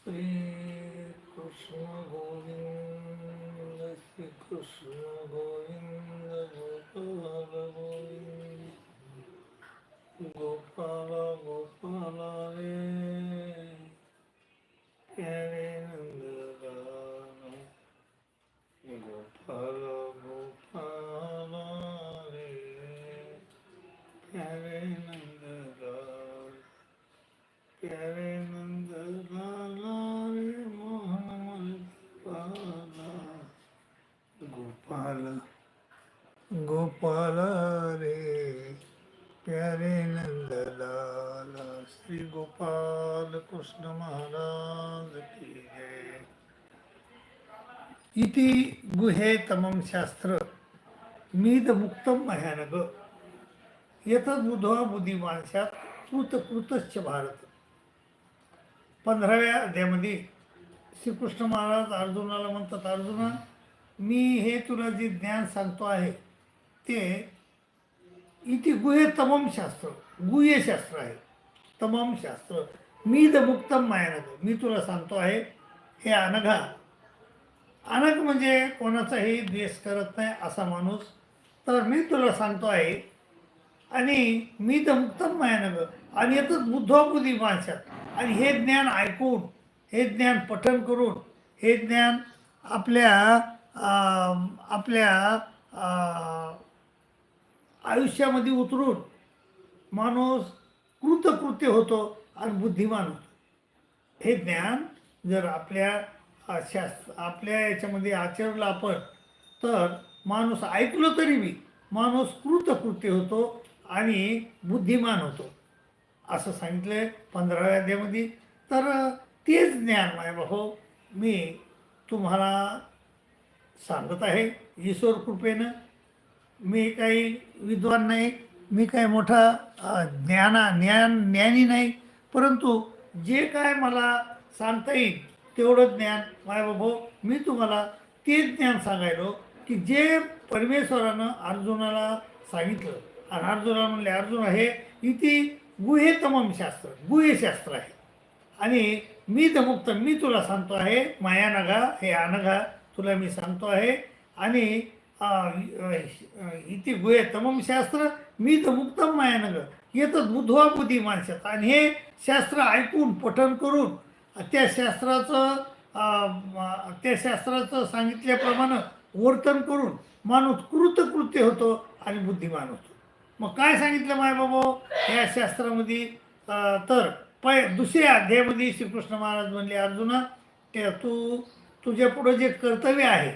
श्री कृष्ण गोविंद इति गुहे तमम शास्त्र। मीदमुक्तं मह्यानग यतद्बुधवा बुद्धिमानशात कृतकृतश्च भारत। पंधराव्या अध्यामध्ये श्रीकृष्ण महाराज अर्जुनाला म्हणतात अर्जुना मी हे तुला जे ज्ञान सांगतो आहे ते इथे गुहे तमम शास्त्र. गुह्य शास्त्र आहे. तमम शास्त्र. मीद मुक्तम मायानग. मी तुला सांगतो आहे हे अनघा अनक म्हणजे कोणाचाही द्वेष करत नाही असा माणूस. तर मी तुला सांगतो आहे आणि मी तर मुक्तम मायानग आणि येतच बुद्धोबुद्धी माणसात. आणि हे ज्ञान ऐकून हे ज्ञान पठन करून हे ज्ञान आपल्या आपल्या आयुष्यामध्ये उतरून माणूस कृतकृत्य होतो आणि बुद्धिमान होतो. हे ज्ञान जर आपल्या शास्त्र आपल्या याच्यामध्ये आचरलं आपण तर माणूस ऐकलं तरी बी माणूस कृतकृत्य होतो आणि बुद्धिमान होतो. असं सांगितलं पंधराव्या अध्यामध्ये तर तेच ज्ञान माय भाऊ मी तुम्हाला सांगत आहे ईश्वर कृपेनं. मी काही विद्वान नाही मी काही मोठा ज्ञाना ज्ञान ज्ञानी नाही परंतु जे काय मला सांगता येईल तेवढं ज्ञान. मायबाबा मी तुम्हाला ते ज्ञान सांगायलो की जे परमेश्वरानं अर्जुनाला सांगितलं. आणि अर्जुना म्हणले अर्जुन हे इथे गुहे तमम शास्त्र गुहेशास्त्र आहे. आणि मी तर मुक्त मी तुला सांगतो आहे माया नगा हे अनघा तुला मी सांगतो आहे. आणि इथे गुहे तमम शास्त्र मी तर मुक्तम माया नग. येतं बुधवा बुद्धी माणसात आणि हे शास्त्र ऐकून पठन करून त्या शास्त्राचं त्या शास्त्राचं सांगितल्याप्रमाणे वर्तन करून माणूस कृतकृत्य होतो आणि बुद्धिमान होतो. मग काय सांगितलं मायबाबा? या शास्त्रामध्ये तर पै दुसऱ्या अध्यायामध्ये श्रीकृष्ण महाराज म्हणले अर्जुना ते तू तुझ्या पुढं जे कर्तव्य आहे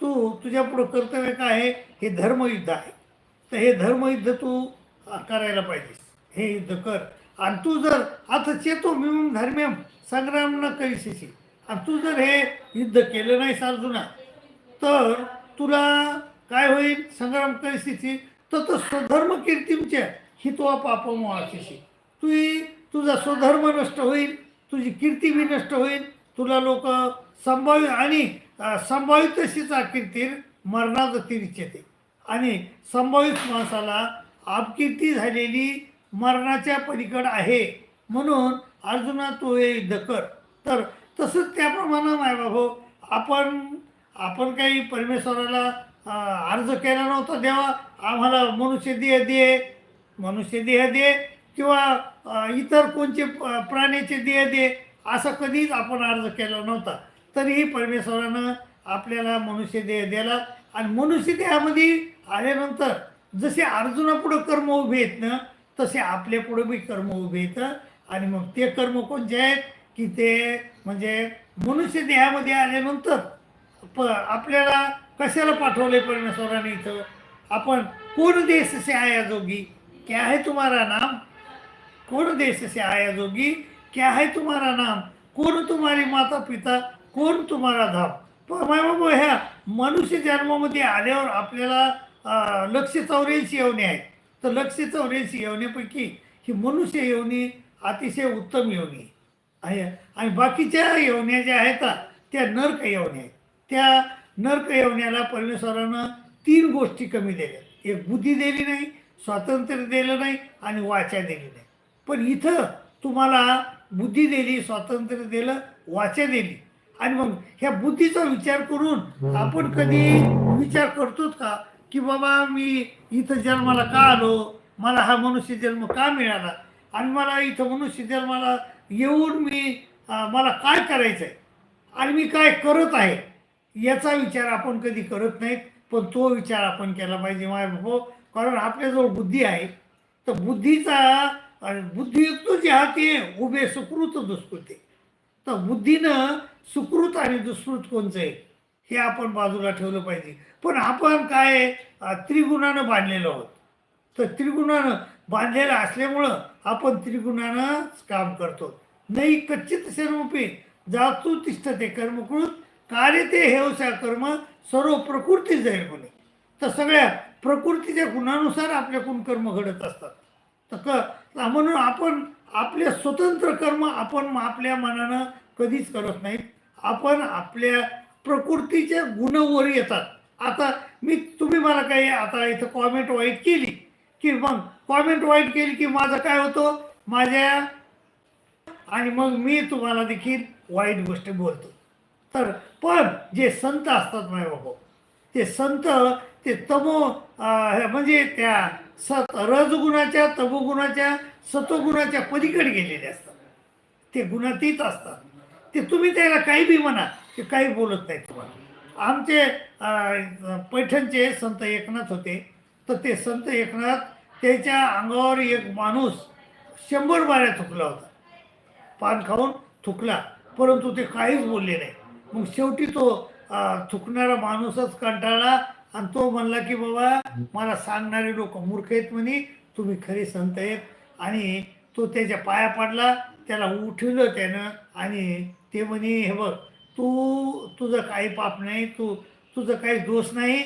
तू तुझ्या पुढं कर्तव्य काय आहे? हे धर्मयुद्ध आहे. तर हे धर्मयुद्ध तू करायला पाहिजेस. हे युद्ध कर. आणि तू जर आता चेतो मिळून धर्म्यम संग्राम न करीशील आणि तू जर हे युद्ध केलं नाहीस अर्जुना तर तुला काय होईल? संग्राम करीशील तर तो स्वधर्म कीर्तीमच्या हितवा पापम वाचिशी तू तुझा स्वधर्म नष्ट होईल तुझी कीर्ती बी नष्ट होईल तुला लोक संभाव्य आणि संभावित तशीचा कीर्ती मरणाचं तिरिचेते आणि संभावित माणसाला आपकीर्ती झालेली मरणाच्या पलीकड आहे. म्हणून अर्जुना तू हे युद्ध कर. तर तसंच त्याप्रमाणे भाऊ आपण आपण काही परमेश्वराला अर्ज केला नव्हता देवा आम्हाला मनुष्य देह दे मनुष्य देह दे किंवा इतर कोणचे प- प्राण्याचे देह दे असं कधीच आपण अर्ज केला नव्हता. तरीही परमेश्वरानं आपल्याला मनुष्य देह दिला आणि मनुष्य देहामध्ये आल्यानंतर जसे अर्जुनापुढं कर्म उभे आहेत ना तसे आपल्या पुढं बी कर्म उभे येतं आणि मग ते कर्म कोणते आहेत? की ते म्हणजे मनुष्य देहामध्ये आल्यानंतर प आपल्याला कशाला पाठवले परमेश्वराने इथं? आपण कोण देश से आया जोगी? क्या है तुम्हारा नाम? कोण देश से आया जोगी? क्या है तुम्हारा नाम? कोण तुम्हारी माता पिता कोण तुम्हारा धाम? पण बाबा ह्या मनुष्य जन्मामध्ये आल्यावर आपल्याला लक्ष चौऱ्याऐंशी येवणे आहेत. तर लक्ष चौऱ्याऐंशी येवण्यापैकी ही मनुष्य येवणी अतिशय उत्तम येवणी आहे. आणि बाकीच्या येवण्या ज्या आहेत त्या नर्क येवण्या आहेत. त्या नर्क येवण्याला परमेश्वरानं तीन गोष्टी कमी दिल्या. एक बुद्धी दिली नाही स्वातंत्र्य दिलं नाही आणि वाचा दिली नाही. पण इथं तुम्हाला बुद्धी दिली स्वातंत्र्य दिलं वाचा दिली. आणि मग ह्या बुद्धीचा विचार करून आपण कधी विचार करतोच का? की बाबा मी इथं जन्माला का आलो? मला हा मनुष्य जन्म का मिळाला? आणि मला इथं मनुष्य मला येऊन मी मला काय करायचं आहे आणि मी काय करत आहे? याचा विचार आपण कधी करत नाहीत पण तो विचार आपण केला पाहिजे माय बाबा कारण आपल्याजवळ बुद्धी आहे. तर बुद्धीचा बुद्धियुक्त जे हा ते उभे सुकृत दुष्कृते. तर बुद्धीनं सुकृत आणि दुष्कृत कोणचं आहे? हे आपण बाजूला ठेवलं पाहिजे. पण आपण काय त्रिगुणानं बांधलेलो आहोत. तर त्रिगुणानं बांधलेलं असल्यामुळं आपण त्रिगुणानंच काम करतो. नाही कच्चित शर्मपे जातू तिष्ठते कर्मकृत कार्य ते हेवसा कर्म सर्व प्रकृती जाईल म्हणे तर सगळ्या प्रकृतीच्या गुणानुसार आपल्याकडून कर्म घडत असतात. तर क म्हणून आपण आपले स्वतंत्र कर्म आपण आपल्या मनानं कधीच करत नाहीत. आपण आपल्या प्रकृतीच्या गुणावर येतात. आता मी तुम्ही मला काही आता इथं कॉमेंट वाईट केली की मग कॉमेंट वाईट केली की माझं काय होतं? माझ्या आणि मग मी तुम्हाला देखील वाईट गोष्टी बोलतो. तर पण जे संत असतात माझ्या बाबा ते संत ते तमो हे म्हणजे त्या सत रजगुणाच्या तमोगुणाच्या सतोगुणाच्या पलीकडे गेलेले असतात. ते गुणातीत असतात. ते तुम्ही त्याला काही बी म्हणा ते काही बोलत नाही तुम्हाला. आमचे पैठणचे संत एकनाथ होते. तर ते संत एकनाथ त्याच्या अंगावर एक माणूस शंभर बाऱ्या थुकला होता. पान खाऊन थुकला परंतु ते काहीच बोलले नाही. मग शेवटी तो थुकणारा माणूसच कंटाळला आणि तो म्हणला की बाबा मला सांगणारे लोक मूर्ख आहेत म्हणे तुम्ही खरे संत आहेत. आणि तो त्याच्या पाया पडला त्याला उठवलं त्यानं आणि ते म्हणे हे बघ तू तुझं काही पाप नाही तू तुझं काही दोष नाही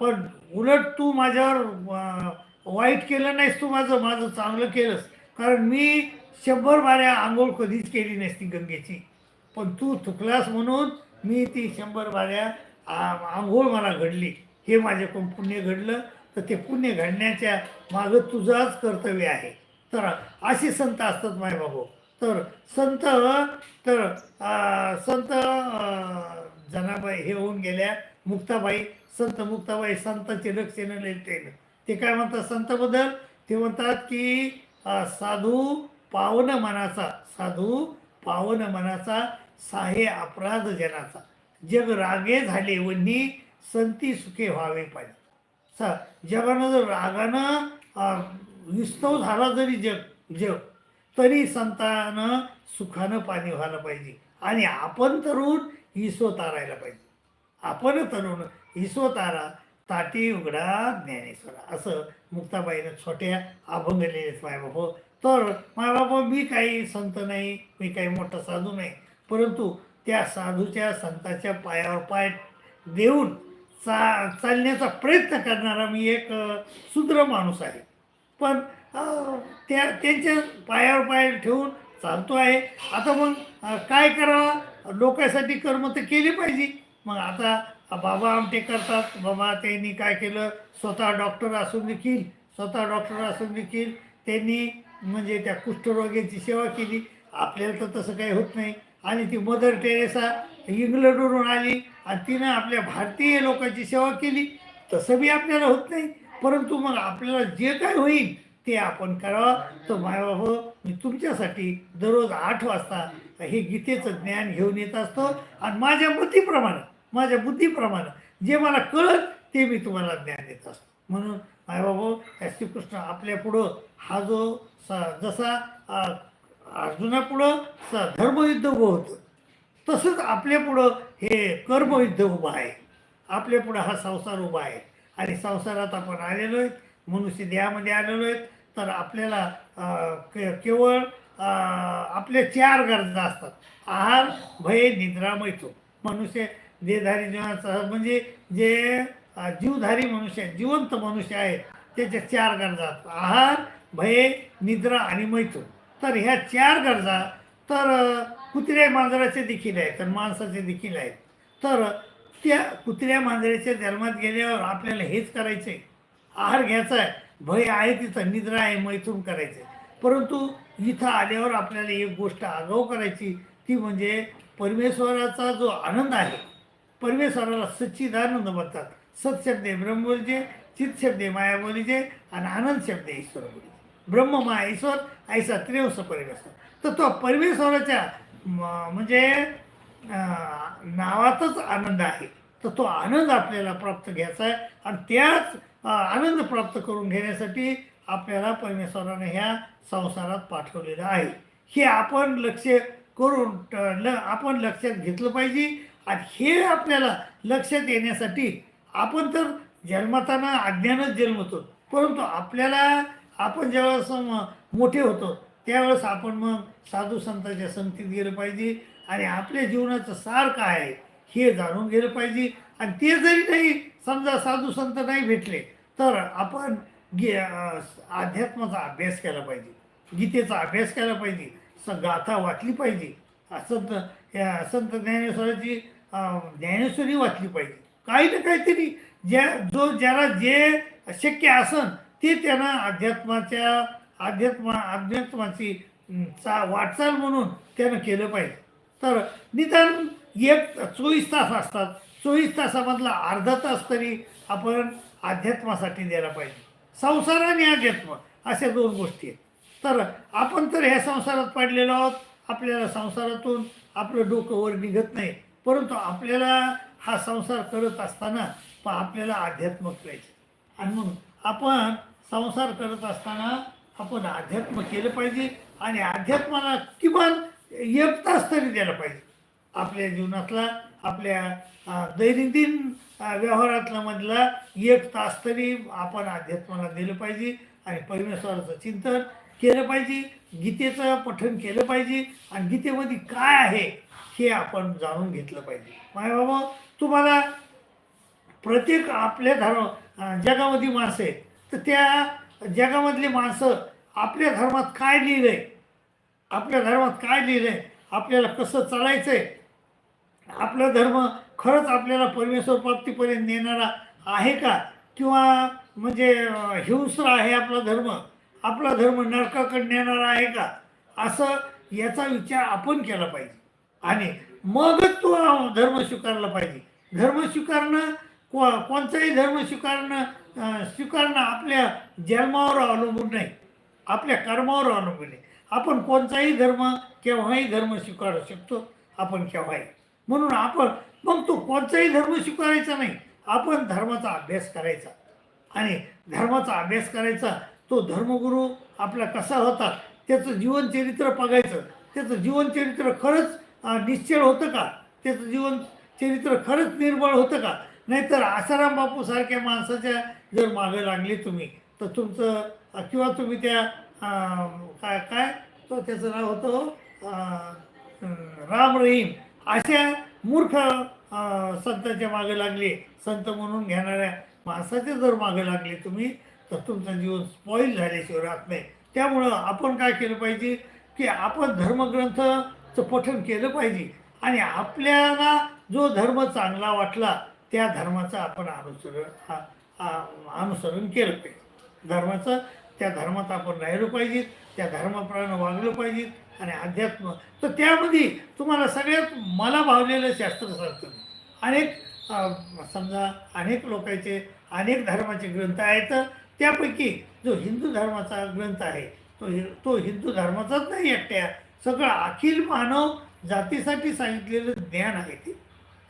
पण उलट तू माझ्यावर वाईट केलं नाहीस तू माझं माझं चांगलं केलंस. कारण मी शंभर बाऱ्या आंघोळ कधीच केली नसती गंगेची. पण तू चुकलास म्हणून मी ती शंभर बाऱ्या आंघोळ मला घडली. हे माझ्याकडून पुण्य घडलं. तर ते पुण्य घडण्याच्या मागं तुझाच कर्तव्य आहे. तर असे संत असतात माय बाबू. तर संत तर आ, संत जनाबाई हे होऊन गेल्या. मुक्ताबाई संत मुक्ताबाई संतांचे लक्षण लिहिते ते काय म्हणतात? संतबद्दल ते म्हणतात की साधू पावन मनाचा साधू पावन मनाचा साहे अपराध जनाचा. जग रागे झाले वन्ही संती सुखे व्हावे पाहिजे. सा जगानं जर रागानं विस्तव झाला जरी जग जग तरी संतानं सुखानं पाणी व्हायला पाहिजे. आणि आपण तरुण ईसो तारायला पाहिजे. आपण तरुण ईसो तारा ताटी उघडा ज्ञानेश्वरा. असं मुक्ताबाईनं छोट्या अभंग लिहिलेत मायबाप हो. तर मायबाप मी काही संत नाही मी काही मोठा साधू नाही. परंतु त्या साधूच्या संताच्या पायावर पाय देऊन चा चालण्याचा प्रयत्न करणारा मी एक शूद्र माणूस आहे. पण त्या त्यांच्या पायावर पाय ठेवून चालतो आहे. आता मग काय करावं लोकांसाठी कर्म तर केली पाहिजे. मग आता बाबा आमटे करतात. बाबा त्यांनी काय केलं? स्वतः डॉक्टर असून देखील स्वतः डॉक्टर असून देखील त्यांनी म्हणजे त्या कुष्ठरोग्यांची सेवा केली. आपल्याला तर तसं काही होत नाही. आणि ती मदर टेरेसा इंग्लंडवरून आली आणि तिनं आपल्या भारतीय लोकांची सेवा केली. तसं बी आपल्याला होत नाही. परंतु मग आपल्याला जे काय होईल ते आपण करावं. तर मायबाबा मी तुमच्यासाठी दररोज आठ वाजता हे गीतेचं ज्ञान घेऊन येत असतो. आणि माझ्या मतीप्रमाणे माझ्या बुद्धीप्रमाणे. जे मला कळत ते मी तुम्हाला ज्ञान देत असतो. म्हणून मायबाबा या श्रीकृष्ण आपल्या पुढं हा जो स जसा अर्जुनापुढं स धर्मयुद्ध उभं होतं तसंच आपल्यापुढं हे कर्मयुद्ध उभं आहे. आपल्यापुढं हा संसार उभा आहे. आणि संसारात आपण आलेलो आहेत. मनुष्य देहामध्ये आलेलो आहेत. तर आपल्याला के केवळ आपल्या चार गरजा असतात. आहार भय निद्रा मैथून मनुष्य देहधारी जीवनाचा म्हणजे जे जीवधारी मनुष्य जिवंत मनुष्य आहेत त्याच्या चार गरजा आहार भय निद्रा आणि मैथून तर ह्या चार गरजा तर कुत्र्या मांजराचे देखील आहेत तर माणसाचे देखील आहेत. तर त्या कुत्र्या मांजराच्या जन्मात गेल्यावर आपल्याला हेच करायचं आहे. आहार घ्यायचा आहे भय आहे तिथं निद्रा आहे मैथून करायचं आहे. परंतु इथं आल्यावर आपल्याला एक गोष्ट आगाऊ करायची ती म्हणजे परमेश्वराचा जो आनंद आहे परमेश्वराला सच्चिदानंद म्हणतात. सत शब्द आहे ब्रह्म चित शब्द माया बोलीचे आणि आनंद शब्द ईश्वर बोलीचे. ब्रह्म माया ईश्वर ऐसा त्रेवस परमेश्वर तर तो परमेश्वराच्या म- म्हणजे नावातच आनंद आहे. तर तो आनंद आपल्याला प्राप्त घ्यायचा आहे. आणि त्याच आनंद प्राप्त करून घेण्यासाठी आपल्याला परमेश्वराने ह्या संसारात पाठवलेलं आहे. हे आपण लक्ष करून ट- ल आपण लक्षात घेतलं पाहिजे. आणि हे आपल्याला लक्षात येण्यासाठी आपण तर जन्मताना अज्ञानच जन्मतो परंतु आपल्याला आपण ज्यावेळेस मोठे होतो त्यावेळेस आपण मग साधू संतांच्या संगतीत गेलं पाहिजे आणि आपल्या जीवनाचं सार काय आहे हे जाणून गेलं पाहिजे. आणि ते जरी नाही समजा साधू संत नाही भेटले तर आपण गे अध्यात्माचा अभ्यास केला पाहिजे. गीतेचा अभ्यास केला पाहिजे. स गाथा वाचली पाहिजे. संत या संत ज्ञानेश्वराची ज्ञानेश्वरी वाचली पाहिजे. काही ना काहीतरी ज्या जो ज्याला जे शक्य असन ते त्यांना अध्यात्माच्या अध्यात्मा अध्यात्माची चा वाटचाल म्हणून त्यानं केलं पाहिजे. तर निदान एक चोवीस तास असतात. चोवीस तासामधला अर्धा तास तरी आपण अध्यात्मासाठी द्यायला पाहिजे. संसार आणि अध्यात्म अशा दोन गोष्टी आहेत. तर आपण तर ह्या संसारात पडलेलो आहोत. आपल्याला संसारातून आपलं डोकं वर निघत नाही. परंतु आपल्याला हा संसार करत असताना प आपल्याला अध्यात्म करायचे. आणि मग आपण संसार करत असताना आपण अध्यात्म केलं पाहिजे आणि अध्यात्माला किमान एक तास तरी द्यायला पाहिजे. आपल्या जीवनातला आपल्या दैनंदिन व्यवहारातला मधला एक तास तरी आपण अध्यात्माला दिलं पाहिजे आणि परमेश्वराचं चिंतन केलं पाहिजे. गीतेचं पठन केलं पाहिजे आणि गीतेमध्ये काय आहे हे आपण जाणून घेतलं पाहिजे. माय बाबा तुम्हाला प्रत्येक आपल्या धर्म जगामध्ये माणसं आहेत. तर त्या जगामधली माणसं आपल्या धर्मात काय लिहिलं आहे आपल्या धर्मात काय लिहिलं आहे आपल्याला कसं चालायचं आहे आपला धर्म खरंच आपल्याला परमेश्वर प्राप्तीपर्यंत नेणारा आहे का? किंवा म्हणजे हिंस्र आहे आपला धर्म? आपला धर्म नरकाकडे नेणारा आहे का? असं याचा विचार आपण केला पाहिजे. आणि मगच तो धर्म स्वीकारला पाहिजे. धर्म स्वीकारणं को कोणताही धर्म स्वीकारणं स्वीकारणं आपल्या जन्मावर अवलंबून नाही. आपल्या कर्मावर अवलंबून आहे आपण कोणताही धर्म केव्हाही धर्म स्वीकारू शकतो आपण केव्हाही. म्हणून आपण मग तो कोणताही धर्म स्वीकारायचा नाही. आपण धर्माचा अभ्यास करायचा. आणि धर्माचा अभ्यास करायचा तो धर्मगुरू आपला कसा होता त्याचं जीवनचरित्र बघायचं. त्याचं जीवनचरित्र खरंच अं, निश्चळ होतं का? त्याचं जीवनचरित्र खरंच निर्मळ होतं का? नाहीतर आसाराम बापूसारख्या माणसाच्या जर मागं लागले तुम्ही तर तुमचं किंवा तुम्ही त्या काय काय? तो त्याचं नाव होतं राम रहीम. अशा मूर्ख संतांच्या मागे लागले. संत म्हणून घेणाऱ्या माणसाचे जर मागे लागले तुम्ही तर तुमचं जीवन स्पॉईल झाल्याशिवाय राहत नाही. त्यामुळं आपण काय केलं पाहिजे की आपण धर्मग्रंथचं पठन केलं पाहिजे. आणि आपल्याला जो धर्म चांगला वाटला त्या धर्माचं आपण अनुसरण अनुसरण केलं पाहिजे. धर्माचं त्या धर्मात आपण राहिलो पाहिजे त्या धर्माप्रमाणे वागलं पाहिजे आणि अध्यात्म. तर त्यामध्ये तुम्हाला सगळ्यात मला भावलेलं शास्त्र सांगतो. अनेक समजा अनेक लोकांचे अनेक धर्माचे ग्रंथ आहेत. त्यापैकी जो हिंदू धर्माचा ग्रंथ आहे तो हि तो हिंदू धर्माचाच नाही एकट्या. सगळं अखिल मानव जातीसाठी सांगितलेलं ज्ञान आहे ते.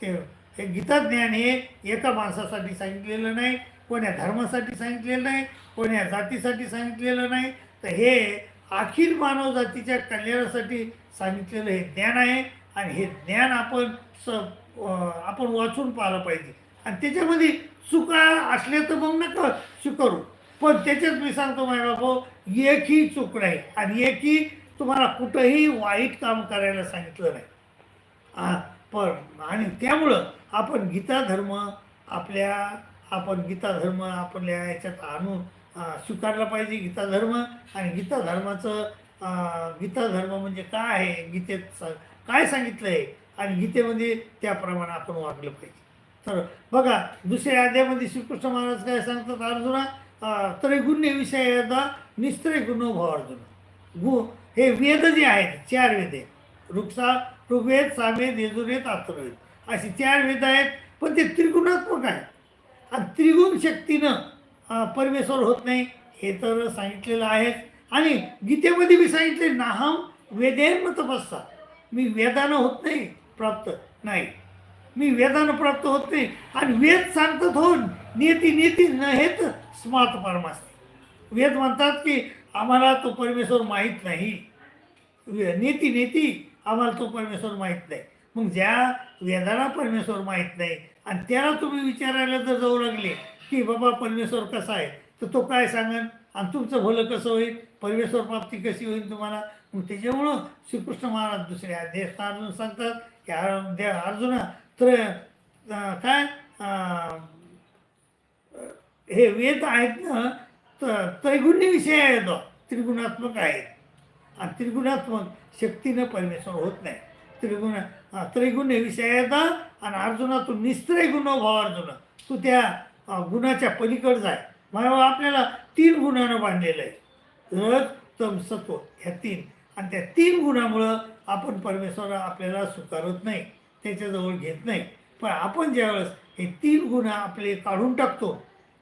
ते हे गीता ज्ञान हे एका माणसासाठी सांगितलेलं नाही कोण्या धर्मासाठी सांगितलेलं नाही कोण्या जातीसाठी सांगितलेलं नाही. तर हे अखिल मानव जातीच्या कल्याणासाठी सांगितलेलं हे ज्ञान आहे आणि हे ज्ञान आपण स आपण वाचून पाहिलं पाहिजे. आणि त्याच्यामध्ये चुका असल्या तर मग नका स्वीकारू. पण त्याच्यात मी सांगतो माझ्या बाबा एकही चूक नाही आणि एकही तुम्हाला कुठंही वाईट काम करायला सांगितलं नाही. पण आणि त्यामुळं आपण गीता धर्म आपल्या आपण गीता धर्म आपल्या याच्यात आणून स्वीकारला पाहिजे गीता धर्म. आणि गीता धर्माचं गीता धर्म म्हणजे काय आहे? गीतेत स- काय सांगितलं आहे आणि गीतेमध्ये त्याप्रमाणे आपण वागलं पाहिजे. तर बघा दुसऱ्या अध्यामध्ये श्रीकृष्ण महाराज काय सांगतात अर्जुना? त्रैगुण्य विषयाचा निस्त्रय गुण भाव अर्जुन गु हे वेद जे आहेत चार वेद आहेत ऋक्सा ऋग्वेद सामवेद यजुर्वेद अथर्वेद असे चार वेद आहेत पण ते त्रिगुणात्मक आहेत आणि त्रिगुण शक्तीनं परमेश्वर होत नाही हे तर सांगितलेलं आहेच आणि गीतेमध्ये मी सांगितले नाहम वेदेन तपस्सा मी वेदानं होत नाही प्राप्त नाही मी वेदानं प्राप्त होत नाही. आणि वेद सांगतात होऊन नेती नेती न हेत स्मार्त परमास्ते. वेद म्हणतात की आम्हाला तो परमेश्वर माहीत नाही. नेती नेती आम्हाला तो परमेश्वर माहीत नाही. मग ज्या वेदाला परमेश्वर माहीत नाही आणि त्याला तुम्ही विचारायला जर जाऊ लागले की बाबा परमेश्वर कसा आहे तर तो काय सांगन? आणि तुमचं भलं कसं होईल? परमेश्वर प्राप्ती कशी होईल तुम्हाला? मग त्याच्यामुळं श्रीकृष्ण महाराज दुसऱ्या अध्याय सांगतात की अर्जुना तर काय हे वेद आहेत ना तर त्रैगुण्य विषय आहे तो त्रिगुणात्मक आहेत आणि त्रिगुणात्मक शक्तीनं परमेश्वर होत नाही. त्रिगुण त्रैगुण्य हे विषय आहेत आणि अर्जुना तू निस्त्रैगुण भाव हो अर्जुन. तू त्या गुणाच्या पलीकडचा आहे. मला आपल्याला तीन गुणानं बांधलेलं आहे. रज तम सत्व ह्या तीन. आणि त्या तीन गुणामुळं आपण परमेश्वर आपल्याला स्वीकारत नाही. त्याच्याजवळ घेत नाही. पण आपण ज्यावेळेस हे तीन गुण आपले काढून टाकतो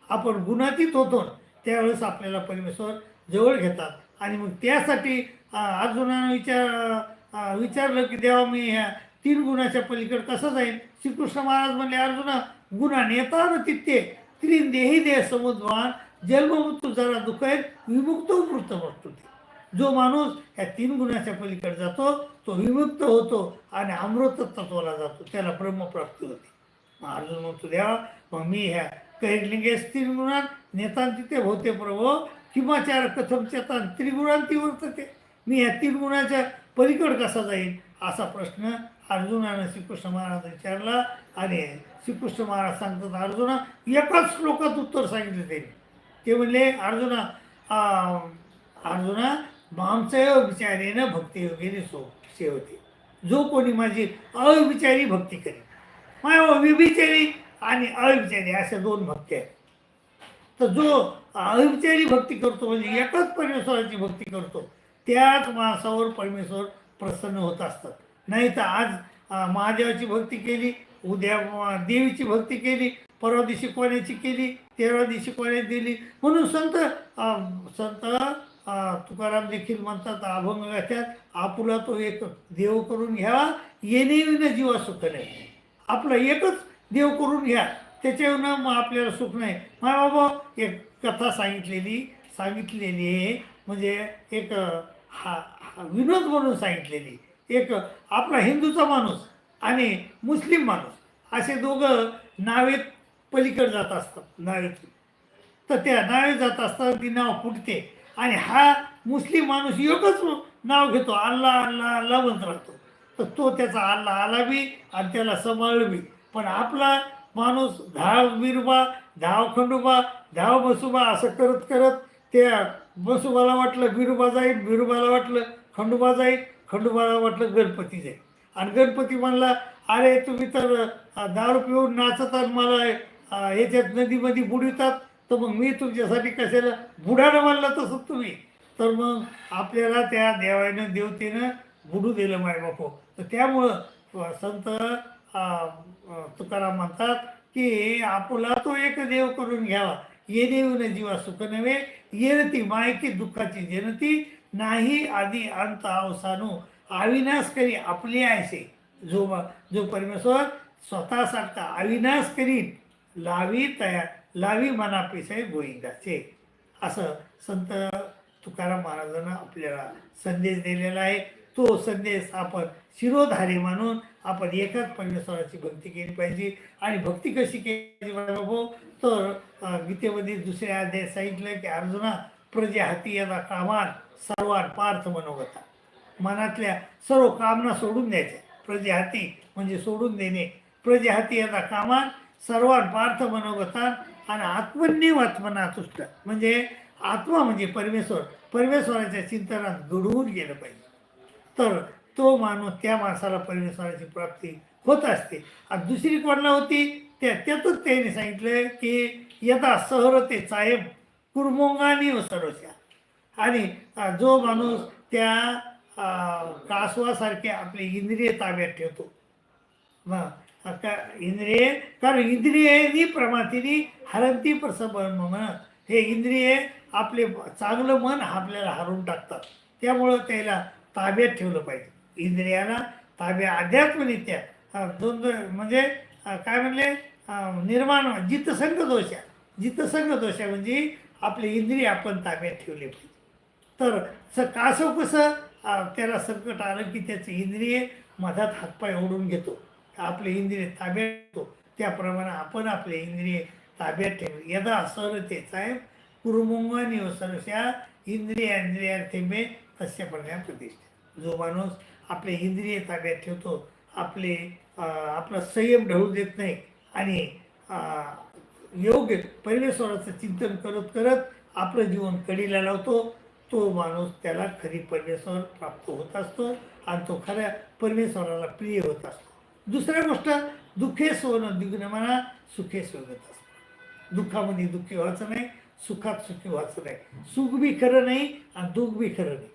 आपण गुणातीत होतो त्यावेळेस आपल्याला परमेश्वर जवळ घेतात. आणि मग त्यासाठी अर्जुनानं विचार विचारलं की देवा मी ह्या तीन गुणाच्या पलीकडे कसं जाईल श्रीकृष्ण महाराज म्हणले अर्जुना गुणा नेता न तिथे त्रिन देही देह समुद्वान जन्ममृत्यू जरा दुखेल विमुक्त वृत्त वस्तू ते जो माणूस या तीन गुणाच्या पलीकडे जातो तो विमुक्त होतो आणि अमृत तत्वाला जातो. त्याला ब्रह्मप्राप्ती होते. मग अर्जुन म्हणतो द्यावा मग मी ह्या कैर्लिंगेस तीन गुणात नेतान तिथे होते प्रभो किंवाचार कथम चेतान त्रिगुणांती वर्तते. मी ह्या तीन गुणाच्या पलीकड कसा जाईल असा प्रश्न अर्जुनानं श्रीकृष्ण महाराज विचारला आणि श्रीकृष्ण महाराज सांगतात अर्जुना एकाच श्लोकात उत्तर सांगितलं त्यांनी. ते म्हणले अर्जुना अर्जुना मामचं विचारेनं भक्ती सो सेवते. जो कोणी माझी अविचारी भक्ती करेल माझ्या विभिचारी आणि अविचारी अशा दोन भक्ती आहेत. तर जो अविचारी भक्ती करतो म्हणजे एकच परमेश्वराची भक्ती करतो त्याच माणसावर परमेश्वर प्रसन्न होत असतात. नाही तर आज महादेवाची भक्ती केली उद्या देवीची भक्ती केली परवा दिवशी कोण्याची केली तेरा दिवशी कोणाची दिली म्हणून संत संत तुकाराम देखील म्हणतात अभंग गाथ्यात आपुला तो एक देव करून घ्यावा येणे विन जीवा सुख नाही. आपलं एकच देव करून घ्या त्याच्यावर मग आपल्याला सुख नाही. मला बाबा एक कथा सांगितलेली सांगितलेली आहे. म्हणजे एक हा हा विनोद म्हणून सांगितलेली. एक आपला हिंदूचा माणूस आणि मुस्लिम माणूस असे दोघं नावेत पलीकडे जात असतात नावेत तर त्या नावेत जात असताना ती नाव फुटते. आणि हा मुस्लिम माणूस एकच नाव घेतो. अल्ला अल्ला अल्ला म्हणत राहतो. तर तो त्याचा अल्ला आला बी आणि त्याला सांभाळलं बी. पण आपला माणूस धाव बिरुबा धाव खंडोबा धाव बसुबा असं करत करत त्या बसुबाला वाटलं बिरुबा जाईल बिरुबाला वाटलं खंडोबा जाईल खंडोबाला वाटलं गणपती जाईल. आणि गणपती म्हणला अरे तुम्ही तर दारू पिऊन नाचतात मला याच्यात ह्याच्यात नदीमध्ये बुडवितात. तर मग मी तुमच्यासाठी कशाला बुडानं म्हणलं तसं तुम्ही? तर मग आपल्याला त्या देवानं देवतेनं बुडू दिलं माय बापो तर त्यामुळं संत तुकाराम म्हणतात की आपला तो एक देव करून घ्यावा. ये देऊन जीवा सुख नव्हे येनती मायकी दुःखाची जनती नाही आधी अंत अवसानू. अविनाश करी आपली आयसे. जो जो परमेश्वर स्वतःसारखा अविनाश करीन लावी तयार. लावी मनापेक्षाही गोविंदाचे असं संत तुकाराम महाराजांना आपल्याला संदेश दिलेला आहे. तो संदेश आपण शिरोधारी मानून आपण एकाच परमेश्वराची भक्ती केली पाहिजे. आणि भक्ती कशी केली बाबू? तर गीतेमध्ये दुसऱ्या अध्याय सांगितलं की अर्जुना प्रजाहाती याचा कामान सर्वात पार्थ मनोगता. मनातल्या सर्व कामना सोडून द्यायच्या. प्रजाहाती म्हणजे सोडून देणे. प्रजाहाती याचा कामान सर्वात पार्थ मनोगता आणि आत्मन्यव आत्मना तुष्ट. म्हणजे आत्मा म्हणजे परमेश्वर. परमेश्वराच्या चिंतनात घडवून गेलं पाहिजे. तर तो माणूस त्या माणसाला परमेश्वराची प्राप्ती होत असते. आणि दुसरी कोणाला होती? त्या त्यातच त्याने सांगितलं की यदा सहरते चायम कुर्मोंगानी व सरोशा आणि जो माणूस त्या कासवासारखे आपले इंद्रिय ताब्यात ठेवतो. मग इंद्रिये कारण इंद्रियेनी प्रमातीनी हरंती प्रसंग म्हण हे इंद्रिये आपले चांगलं मन आपल्याला हरवून टाकतात. त्यामुळं त्याला ताब्यात ठेवलं पाहिजे. इंद्रियाला ताब्या अध्यात्मनित्या दोन दोन म्हणजे काय म्हणले? निर्माण जितसंग दोषा जितसंग दोषा म्हणजे आपले इंद्रिय आपण ताब्यात ठेवले पाहिजे. तर स कासव कसं? त्याला संकट आलं की त्याचे इंद्रिय मधात हातपाय ओढून घेतो. आपले इंद्रिय ताब्यात घेतो त्याप्रमाणे आपण आपले इंद्रिय ताब्यात ठेव. यदा सरतेचा साहेब कुरुमुंगानी सरशा इंद्रिय इंद्रियार्थेमे तस्य प्रज्ञा प्रतिष्ठा जो माणूस आपले इंद्रिय ताब्यात ठेवतो आपले आपला संयम ढळू देत नाही आणि योग्य परमेश्वराचं चिंतन करत करत आपलं जीवन कडीला लावतो तो माणूस त्याला खरी परमेश्वर प्राप्त होत असतो आणि तो खऱ्या परमेश्वराला प्रिय होत असतो. दुसऱ्या गोष्ट दुःखे सोनं दिग्न म्हणा सुखे सोगत असतो दुःखामध्ये दुःखी व्हायचं नाही सुखात सुखी व्हायचं नाही. सुख बी खरं नाही आणि दुःख बी खरं नाही.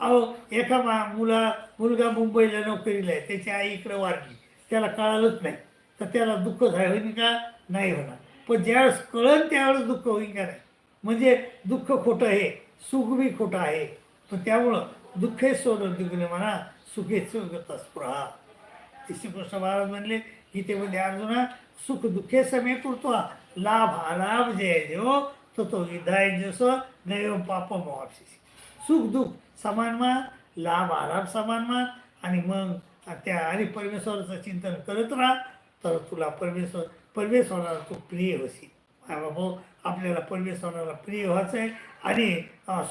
अहो एका मा मुला मुलगा मुंबईला नोकरीला आहे त्याची आई इकडं वारली. त्याला कळालंच नाही. तर त्याला दुःख होईन का? नाही होणार. पण ज्यावेळेस कळन त्यावेळेस दुःख होईन का नाही? म्हणजे दुःख खोटं आहे सुख बी खोटं आहे. पण त्यामुळं दुःखे सोडून दिगणे म्हणा सुखे सुगत स्पृहा श्रीकृष्ण महाराज म्हणले गीतेमध्ये अर्जुना सुख दुःखे समे कृत्वा लाभ अलाभ जय देव तो तो विधाय जसो नैव पाप मोक्षी सुख दुःख समान मान लाभ आराम समान मान आणि मग त्या आणि परमेश्वराचं चिंतन करत राहा तर तुला परमेश्वर परमेश्वराला तू प्रिय होशील. बाबा आपल्याला परमेश्वराला प्रिय व्हायचं आहे आणि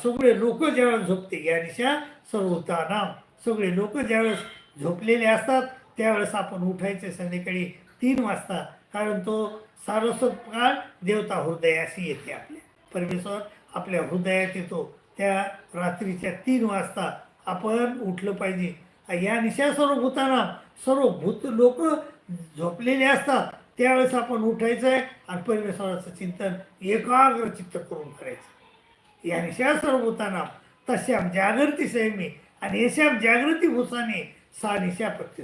सगळे लोक ज्यावेळेस झोपते या दिशा सर्वता नाम. सगळे लोक ज्यावेळेस झोपलेले असतात त्यावेळेस आपण उठायचे संध्याकाळी तीन वाजता कारण तो सारस्वत काळ देवता हृदयाशी येते आपल्या. परमेश्वर आपल्या हृदयात येतो त्या रात्रीच्या तीन वाजता आपण उठलं पाहिजे. या निशा सर्व भूताना सर्व भूत लोक झोपलेले असतात. त्यावेळेस आपण उठायचं आहे आणि परमेश्वराचं चिंतन एकाग्र चित्त करून करायचं. या निशा सर्व भूताना तश्याम जागृती सैमी आणि यशाम जागृती भूताने सा निशा पत्ती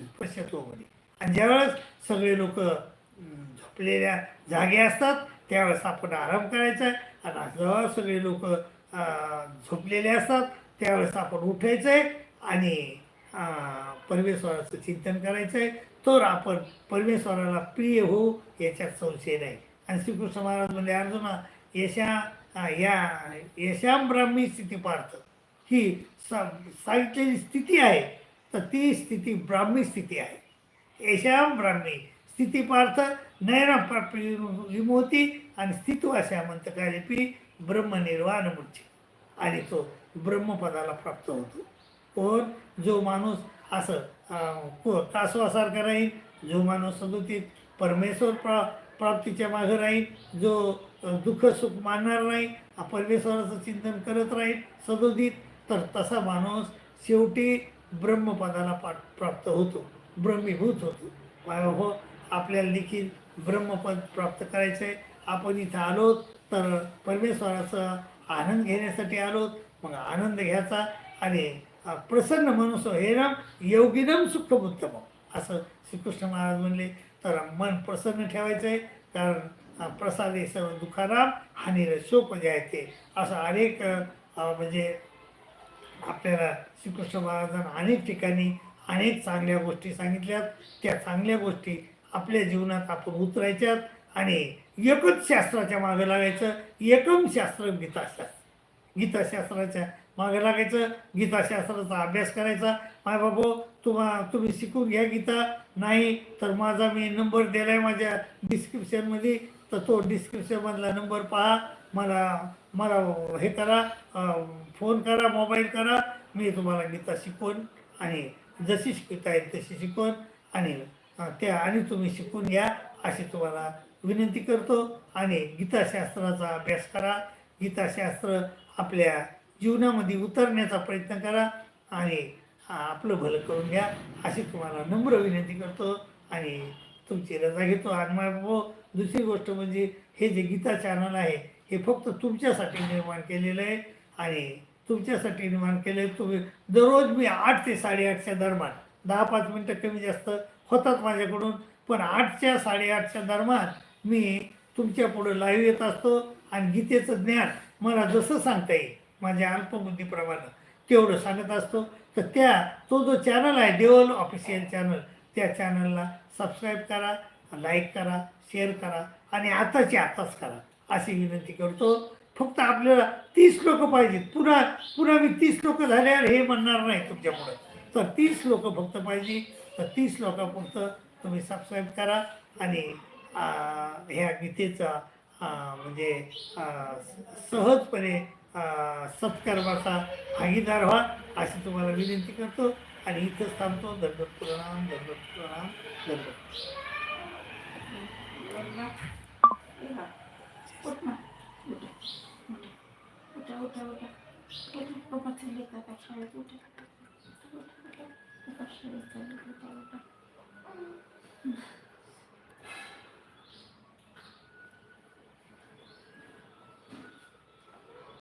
आणि ज्यावेळेस सगळे लोक झोपलेल्या जागे असतात त्यावेळेस आपण आराम करायचा आहे. आणि जेव्हा सगळे लोक झोपलेले असतात त्यावेळेस आपण उठायचं आहे आणि परमेश्वराचं चिंतन करायचं आहे तर आपण परमेश्वराला प्रिय होऊ याच्यात संशय नाही. आणि श्रीकृष्ण महाराज म्हणजे अर्जुना यशा या यशाम ब्राह्मी स्थिती पार्थ ही सा सांगितलेली स्थिती आहे. तर ती स्थिती ब्राह्मी स्थिती आहे येशाम ब्राह्मी स्थितीपार्थ पार्थ नयना विमोती आणि स्थितवाशा मंतकालिपी ब्रह्मनिर्वाण मुच्ची आणि तो ब्रह्मपदाला प्राप्त होतो. कोण? जो माणूस असं तासवासारखा राहील जो माणूस सदुतीत परमेश्वर प्रा प्राप्तीच्या मागं राहील जो दुःख सुख मानणार नाही परमेश्वराचं चिंतन करत राहील सदोदित तर तसा माणूस शेवटी ब्रह्मपदाला पा प्राप्त होतो. ब्रह्मीभूत होतो हो? आपल्याला देखील ब्रह्मपद प्राप्त करायचं आहे आपण इथं आलो तर परमेश्वराचा आनंद घेण्यासाठी आलो. मग आनंद घ्यायचा आणि प्रसन्न मनुष्य हे राम योगिनम सुखबुद्धम उत्तम असं श्रीकृष्ण महाराज म्हणले तर मन प्रसन्न ठेवायचं आहे कारण प्रसाद प्रसादे सर्व दुःखाराम हानीर शोक म्हणजे ते. असं अनेक म्हणजे आपल्याला श्रीकृष्ण महाराजांना अनेक ठिकाणी अनेक चांगल्या गोष्टी सांगितल्यात. त्या चांगल्या गोष्टी आपल्या जीवनात आपण उतरायच्यात आणि एकच शास्त्राच्या मागं लागायचं एकम शास्त्र गीताशास्त्र. गीताशास्त्राच्या मागे लागायचं गीताशास्त्राचा अभ्यास करायचा. माय बाबू तुम्हा तुम्ही शिकून घ्या गीता. नाही तर माझा मी नंबर दिला आहे माझ्या डिस्क्रिप्शनमध्ये तर तो डिस्क्रिप्शनमधला नंबर पहा. मला मला हे करा. फोन करा मोबाईल करा. मी तुम्हाला गीता शिकवून आणि जशी शिकता येईल तशी शिकवून आणि ते त्या आणि तुम्ही शिकून घ्या अशी तुम्हाला विनंती करतो. आणि गीताशास्त्राचा अभ्यास करा. गीताशास्त्र आपल्या जीवनामध्ये उतरण्याचा प्रयत्न करा आणि आपलं भलं करून घ्या अशी तुम्हाला नम्र विनंती करतो आणि तुमची रजा घेतो. आणि दुसरी गोष्ट म्हणजे हे जे गीता चॅनल आहे हे फक्त तुमच्यासाठी निर्माण केलेलं आहे. आणि तुमच्यासाठी निर्माण केले. तुम्ही दररोज मी आठ ते साडेआठच्या दरम्यान दहा पाच मिनटं कमी जास्त होतात माझ्याकडून पण आठच्या साडेआठच्या दरम्यान मी तुमच्यापुढे लाईव्ह येत असतो आणि गीतेचं ज्ञान मला जसं सांगता येईल माझ्या अल्पबुद्धीप्रमाणे तेवढं सांगत असतो. तर त्या तो जो चॅनल आहे देवल ऑफिशियल चॅनल त्या चॅनलला सबस्क्राईब करा लाईक करा शेअर करा आणि आताची आताच करा अशी विनंती करतो. फक्त आपल्याला तीस लोक पाहिजेत. पुन्हा पुन्हा मी तीस लोक झाल्यावर हे म्हणणार नाही तुमच्यामुळं. तर तीस लोक फक्त पाहिजे. तर तीस लोकांपुरतं तुम्ही सबस्क्राईब करा आणि ह्या गीतेचा म्हणजे सहजपणे सत्कर्माचा भागीदार व्हा अशी तुम्हाला विनंती करतो. आणि इथंच थांबतो. दंडोत प्रणाम दंडोत प्रणाम दंडोत ওটা ওটা ওটা ওটা ওপর থেকে লেখা কাছে ওটা ওটা ওটা ওটা ওটা ওটা ওটা